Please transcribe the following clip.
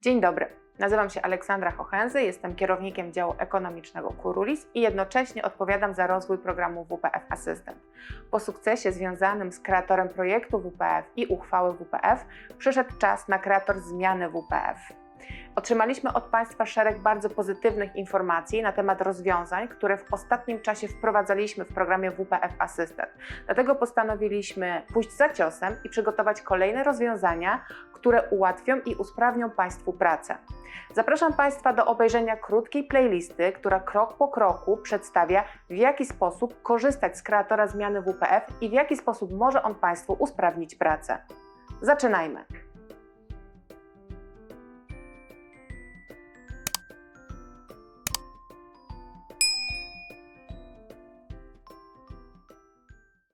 Dzień dobry. Nazywam się Aleksandra Hochenzy, jestem kierownikiem działu ekonomicznego Kurulis i jednocześnie odpowiadam za rozwój programu WPF Assistant. Po sukcesie związanym z kreatorem projektu WPF i uchwały WPF przyszedł czas na kreator zmiany WPF. Otrzymaliśmy od Państwa szereg bardzo pozytywnych informacji na temat rozwiązań, które w ostatnim czasie wprowadzaliśmy w programie WPF Assistant. Dlatego postanowiliśmy pójść za ciosem i przygotować kolejne rozwiązania, które ułatwią i usprawnią Państwu pracę. Zapraszam Państwa do obejrzenia krótkiej playlisty, która krok po kroku przedstawia, w jaki sposób korzystać z kreatora zmiany WPF i w jaki sposób może on Państwu usprawnić pracę. Zaczynajmy!